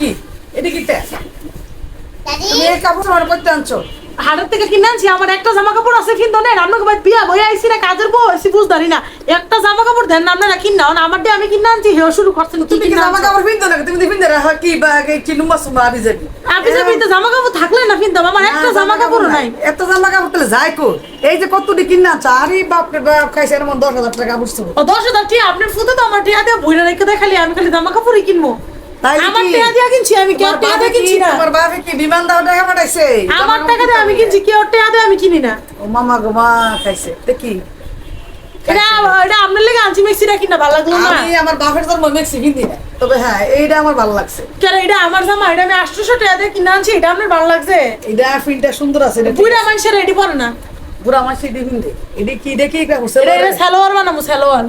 কি? এটা কি তুমি এই কাপড় আমার করতে আনছো। হাটের থেকে কিনে আনছি আমার একটা জামা কাপড় আছে কিন্তু নেন আপনাকে ভাই বিয়া বই আইছি না কাজের বউ আইছি বুঝদারি না। একটা জামা কাপড় দেন না আপনারা কিনা না আমার দিয়ে আমি কিনে আনছি হেও শুরু করছেন তুমি কি জামা কাপড় পিনতো না তুমি পিনতে রাখো কি বা কি সুম্বা আবি যাবি জামা কাপড় থাকলে না আমার একটা জামা কাপড় নাই। এত জামা কাপড় তাহলে যাই কো এই যে কতটি কিনা আনছো? আরে বাপ রে বাপ খাইছে দশ হাজার টাকা বুঝছ। ও দশ হাজার টিয়া আপনার ফুতে তো আমার টিয়া দিয়ে বইরা রেখে দেয় খালি আমি খালি জামা কাপড়ই কিনবো। আমার কি? দিয়ে কিনছি আমি কেউ তোমার দিয়ে কিনছি না? তোমার বাপে কি বিমান দাও টাকা পাঠাইছে? আমার টাকা দিয়ে আমি কিনছি কেউ টিয়া দিয়ে আমি কিনি না? ও মামা গো মা খাইছে। তে কি? এটা এটা আপনার লেগে আনছি মেক্সিটা কিনা ভালো লাগল না? আমি আমার বাপের জন্ম মেক্সি হিন্দি না তবে হ্যাঁ এইটা আমার ভালো লাগছে। কেন এটা আমার জামা এটা আমি আটশোশো টাকা দিয়ে কিনে আনছি এটা আপনার ভালো লাগছে? এটা ফিনটা সুন্দর আছে এটা মানুষের রেডি পরে না। আমার সেটি হিন্দি এটা কি দেখি কাপড় এটা এটা সালোয়ার বানাবো সালোয়ার।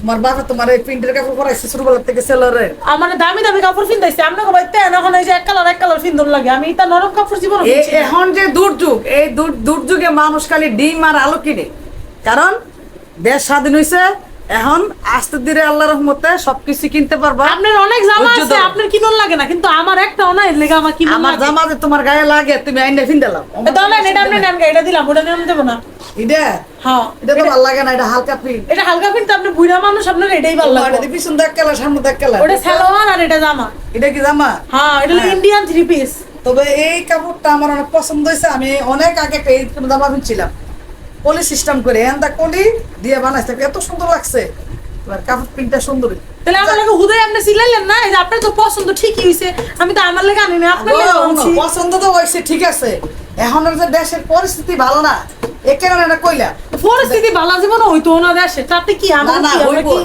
তোমার বাপে তোমার এই প্রিন্টের কাপড় পরাইছে ছোটবেলা থেকে সেলরে। আমার দামি দামি কাপড় তেন এখন এই যে এক কালার এক কালার লাগে। আমি এটা নরম কাপড় জীবন এখন যে দুর্যোগ এই দুর্যোগে মানুষ খালি ডিম আর আলু কিনে। কারণ দেশ স্বাধীন হয়েছে এখন আস্তে ধীরে আল্লাহ রহমতে সবকিছু কিনতে পারবা। আপনার অনেক জামা আছে আপনার কিনুন লাগে না কিন্তু আমার একটা নাই লেগে আমার কিনুন আমার জামা যে তোমার গায়ে লাগে তুমি আইনে ফিন্দালাম দলেন এটা আপনি নেন গা, এটা দিলাম ওটা নিয়ে দেবো না। এটা? হ্যাঁ। এটা তো ভালো লাগে না এটা হালকা প্রিন্ট এটা হালকা কিন্তু আপনি বুড়া মানুষ আপনার এটাই ভালো লাগে এটা পিছন দেখ কালার সামনে দেখ কালার। ওটা সালোয়ার আর এটা জামা। এটা কি জামা? হ্যাঁ এটা হ্যাঁ। ইন্ডিয়ান থ্রি পিস তবে এই কাপড়টা আমার অনেক পছন্দ হয়েছে। আমি অনেক আগে এই জামা কিনছিলাম। পলি সিস্টেম করে এন্দা কলি দিয়ে বানাইছে। এত সুন্দর লাগছে। এবার কাপড় প্রিন্টটা সুন্দর। তাহলে আমার লাগে আপনি সিলাইলেন না? এই যে আপনার তো পছন্দ ঠিকই হইছে। আমি তো আমার লাগে আনি না। আপনার পছন্দ তো ঠিক আছে। এখন যে দেশের পরিস্থিতি ভালো না। এ কেন এটা কইলা? পরিস্থিতি ভালো জীবন হইতো না দেশে তাতে কি আমরা কি